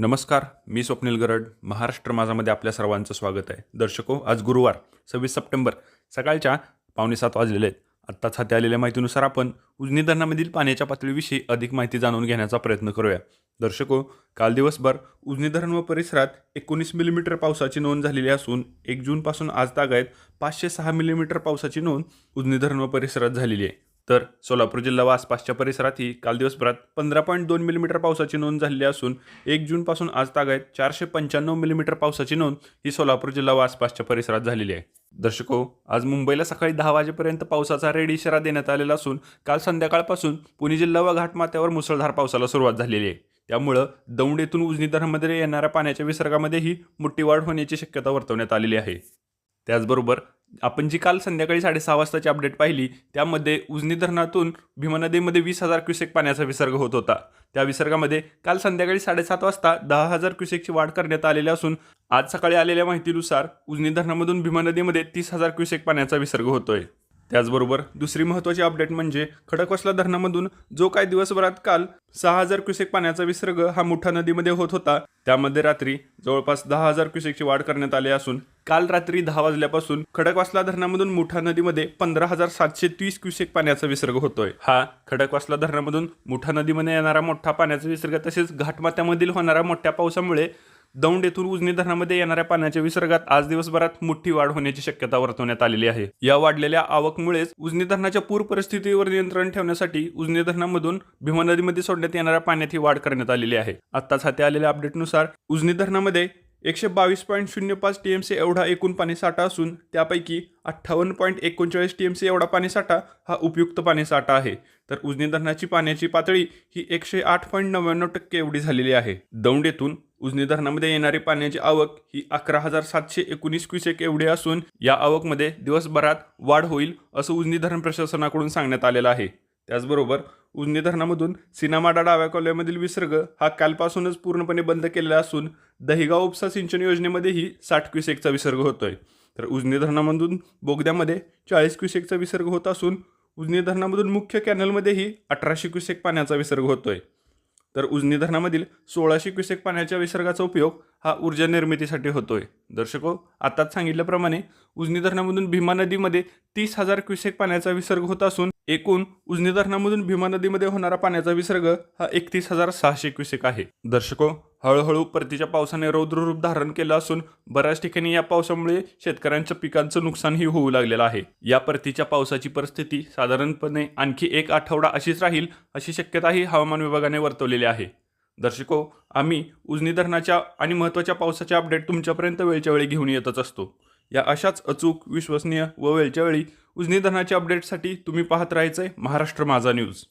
नमस्कार मी स्वप्नील गरड. महाराष्ट्र माझामध्ये आपल्या सर्वांचं स्वागत आहे. दर्शको आज गुरुवार सव्वीस सप्टेंबर सकाळच्या पावणे सात वाजलेले आहेत. आत्ताच हाती आलेल्या माहितीनुसार आपण उजनी धरणामधील पाण्याच्या पातळीविषयी अधिक माहिती जाणून घेण्याचा प्रयत्न करूया. दर्शको काल दिवसभर उजनी धरण व परिसरात एकोणीस मिलीमीटर पावसाची नोंद झालेली असून एक जूनपासून आज तागायत पाचशे सहा मिलीमीटर पावसाची नोंद उजनी धरण व परिसरात झालेली आहे. तर सोलापूर जिल्हा व आसपासच्या परिसरातही काल दिवसभरात पंधरा पॉईंट दोन मिलीमीटर पावसाची नोंद झालेली असून एक जूनपासून आज तागायत चारशे पंच्याण्णव मिलीमीटर पावसाची नोंद ही सोलापूर जिल्हा व आसपासच्या परिसरात झालेली आहे. दर्शको आज मुंबईला सकाळी दहा वाजेपर्यंत पावसाचा रेड इशारा देण्यात आलेला असून काल संध्याकाळपासून पुणे जिल्हा व घाटमाथ्यावर मुसळधार पावसाला सुरुवात झालेली आहे. त्यामुळं दौंड येथून उजनी धरणामध्ये येणाऱ्या पाण्याच्या विसर्गामध्येही मोठी वाढ होण्याची शक्यता वर्तवण्यात आलेली आहे. त्याचबरोबर आपण जी काल संध्याकाळी साडेसहा वाजताची अपडेट पाहिली त्यामध्ये उजनी धरणातून भीमा नदीमध्ये वीस हजार क्युसेक पाण्याचा विसर्ग होत होता. त्या विसर्गामध्ये काल संध्याकाळी साडेसात वाजता दहा हजार क्युसेकची वाढ करण्यात आलेली असून आज सकाळी आलेल्या माहितीनुसार उजनी धरणामधून भीमा नदीमध्ये तीस हजार क्युसेक पाण्याचा विसर्ग होतोय. त्याचबरोबर दुसरी महत्त्वाची अपडेट म्हणजे खडकवासला धरणामधून जो काय दिवसभरात काल सहा हजार क्युसेक पाण्याचा विसर्ग हा मुठा नदीमध्ये होत होता त्यामध्ये रात्री जवळपास दहा हजार क्युसेकची वाढ करण्यात आली असून काल रात्री दहा वाजल्यापासून खडकवासला धरणामधून मुठा नदीमध्ये पंधरा हजार सातशे तीस क्युसेक पाण्याचा विसर्ग होतोय. हा खडकवासला धरणामधून मुठा नदीमध्ये येणारा मोठा पाण्याचा विसर्ग तसेच घाटमात्यामधील होणाऱ्या मोठ्या पावसामुळे दौंड येथून उजनी धरणामध्ये येणाऱ्या पाण्याच्या विसर्गात आज दिवसभरात मोठी वाढ होण्याची शक्यता वर्तवण्यात आलेली आहे. या वाढलेल्या आवकमुळेच उजनी धरणाच्या पूर परिस्थितीवर नियंत्रण ठेवण्यासाठी उजनी धरणामधून भीमा नदीमध्ये सोडण्यात येणाऱ्या पाण्यात ही वाढ करण्यात आलेली आहे. आत्ताच हाती आलेल्या अपडेटनुसार उजनी धरणामध्ये एकशे बावीस पॉईंट शून्य पाच टी एम सी एवढा एकूण पाणीसाठा असून त्यापैकी अठ्ठावन्न पॉईंट एकोणचाळीस टी एम सी एवढा पाणीसाठा हा उपयुक्त पाणीसाठा आहे. तर उजनी धरणाची पाण्याची पातळी ही एकशे आठ पॉईंट नव्याण्णव टक्के एवढी झालेली आहे. दौंड येथून उजनी धरणामध्ये येणारी पाण्याची आवक ही अकरा हजार सातशे एकोणीस क्युसेक एवढी असून या आवकमध्ये दिवसभरात वाढ होईल असं उजनी धरण प्रशासनाकडून सांगण्यात आलेलं आहे. त्याचबरोबर उजनी धरणामधून सिनामाडा डाव्या कॉलयामधील विसर्ग हा कालपासूनच पूर्णपणे बंद केलेला असून दहिगाव उपसा सिंचन योजनेमध्येही साठ क्युसेकचा विसर्ग होतोय. तर उजनी धरणामधून बोगद्यामध्ये चाळीस क्युसेकचा विसर्ग होत असून उजनी धरणामधून मुख्य कॅनलमध्येही अठराशे क्युसेक पाण्याचा विसर्ग होतोय. तर उजनी धरणामधील सोळाशे क्युसेक पाण्याच्या विसर्गाचा उपयोग हा ऊर्जा निर्मितीसाठी होतोय. दर्शको आताच सांगितल्याप्रमाणे उजनी धरणामधून भीमा नदीमध्ये तीस हजार क्युसेक पाण्याचा विसर्ग होत असून एकूण उजनी धरणामधून भीमा नदीमध्ये होणारा पाण्याचा विसर्ग हा एकतीस हजार सहाशे क्युसेक आहे. दर्शको हळूहळू परतीच्या पावसाने रौद्र रूप धारण केलं असून बऱ्याच ठिकाणी या पावसामुळे शेतकऱ्यांच्या पिकांचं नुकसानही होऊ लागलेलं आहे. या परतीच्या पावसाची परिस्थिती साधारणपणे आणखी एक आठवडा अशीच राहील अशी शक्यताही हवामान विभागाने वर्तवलेली आहे. दर्शको आम्ही उजनी धरणाच्या आणि महत्त्वाच्या पावसाचे अपडेट तुमच्यापर्यंत वेळच्या वेळी घेऊन येतच असतो. या अशाच अचूक विश्वसनीय व वेळच्या वेळी उजनी धरणाच्या अपडेटसाठी तुम्ही पाहत राहायचंय महाराष्ट्र माझा न्यूज.